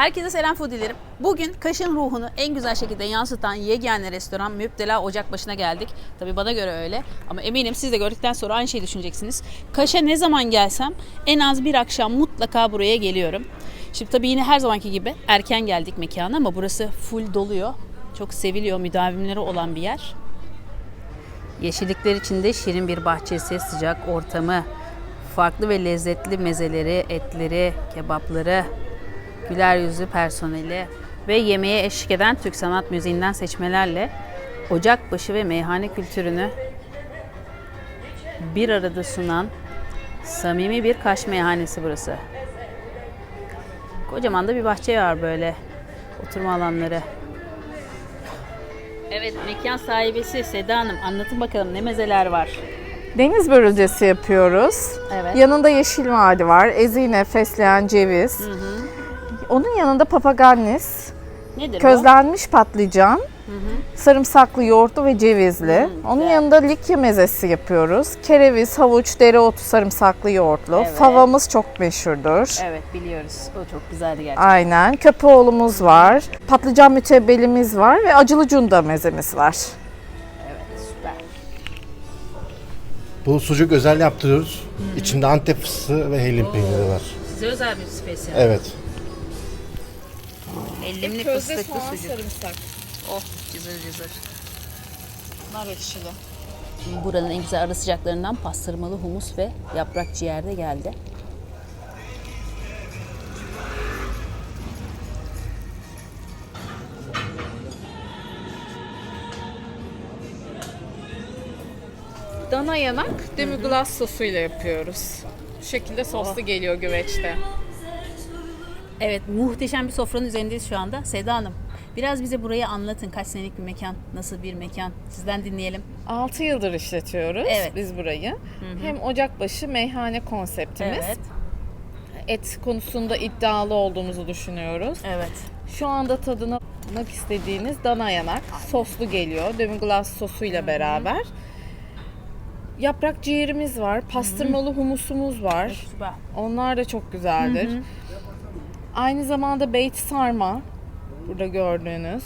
Herkese selam foodilerim. Bugün Kaş'ın ruhunu en güzel şekilde yansıtan yegane restoran Müptela Ocak başına geldik. Tabii bana göre öyle ama eminim siz de gördükten sonra aynı şeyi düşüneceksiniz. Kaş'a ne zaman gelsem en az bir akşam mutlaka buraya geliyorum. Şimdi tabii yine her zamanki gibi erken geldik mekana ama burası full doluyor. Çok seviliyor, müdavimleri olan bir yer. Yeşillikler içinde şirin bir bahçesi, sıcak ortamı, farklı ve lezzetli mezeleri, etleri, kebapları, güler yüzlü personeli ve yemeğe eşlik eden Türk sanat müziğinden seçmelerle ocakbaşı ve meyhane kültürünü bir arada sunan samimi bir Kaş meyhanesi burası. Kocaman da bir bahçe var böyle. Oturma alanları. Evet, mekan sahibesi Seda Hanım. Anlatın bakalım ne mezeler var. Deniz börülcesi yapıyoruz. Evet. Yanında yeşil vadi var. Ezine, fesleğen, ceviz. Onun yanında papagannis, Nedir közlenmiş patlıcan, sarımsaklı, yoğurtlu ve cevizli. Onun güzel. yanında likya mezesi yapıyoruz. Kereviz, havuç, dereotu, sarımsaklı, yoğurtlu. Evet. Favamız çok meşhurdur. Evet biliyoruz. O çok güzeldi gerçekten. Aynen. Köpeğoğlumuz var. Patlıcan mütebbelimiz var ve acılı cunda mezemiz var. Evet süper. Bu sucuk özel yaptırıyoruz. İçinde Antep fıstığı ve hellim peyniri var. Size özel bir spesiyal. Evet. Ellimli fıstıklı sucuk. sarımsak. Oh cızır cızır. Nar ekşili. Buranın en güzel ara sıcaklarından pastırmalı humus ve yaprak ciğer de geldi. Dana yanak demi-glace sosuyla yapıyoruz. Bu şekilde soslu geliyor güveçte. Evet muhteşem bir sofranın üzerindeyiz şu anda. Seda Hanım biraz bize burayı anlatın. Kaç senelik bir mekan, nasıl bir mekan? Sizden dinleyelim. 6 yıldır işletiyoruz Evet. biz burayı. Hem ocakbaşı meyhane konseptimiz. Evet. Et konusunda iddialı olduğumuzu düşünüyoruz. Evet. Şu anda tadına bakmak istediğiniz dana yanak soslu geliyor. Demi-glace sosuyla beraber. Yaprak ciğerimiz var, pastırmalı humusumuz var. Süper. Onlar da çok güzeldir. Aynı zamanda beyti sarma burada gördüğünüz.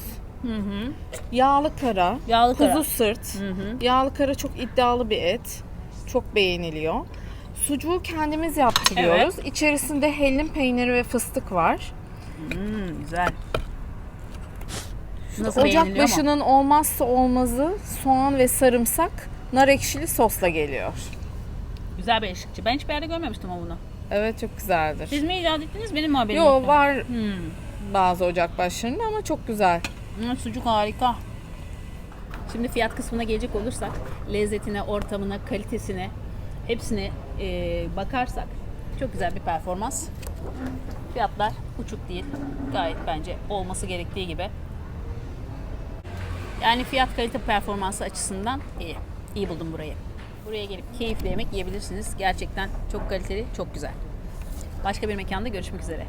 Yağlı kara, Yağlı kuzu kara. sırt. Yağlı kara çok iddialı bir et. Çok beğeniliyor. Sucuğu kendimiz yaptırıyoruz. İçerisinde hellim peyniri ve fıstık var. Hmm, güzel. Nasıl beğeniliyor Ocak mu? başının olmazsa olmazı soğan ve sarımsak nar ekşili sosla geliyor. Güzel bir eşlikçi. Ben hiçbir yerde görmemiştim ama bunu. Evet çok güzeldir. Siz mi icat ettiniz benim mi haberim Yo yoktu? var Hmm. bazı ocak başlarında ama çok güzel. Hmm, sucuk harika. Şimdi fiyat kısmına gelecek olursak lezzetine, ortamına, kalitesine hepsine e, bakarsak çok güzel bir performans. Fiyatlar uçuk değil. Gayet bence olması gerektiği gibi. Yani fiyat kalite performansı açısından iyi. İyi buldum burayı. Buraya gelip keyifli yemek yiyebilirsiniz. Gerçekten çok kaliteli, çok güzel. Başka bir mekanda görüşmek üzere.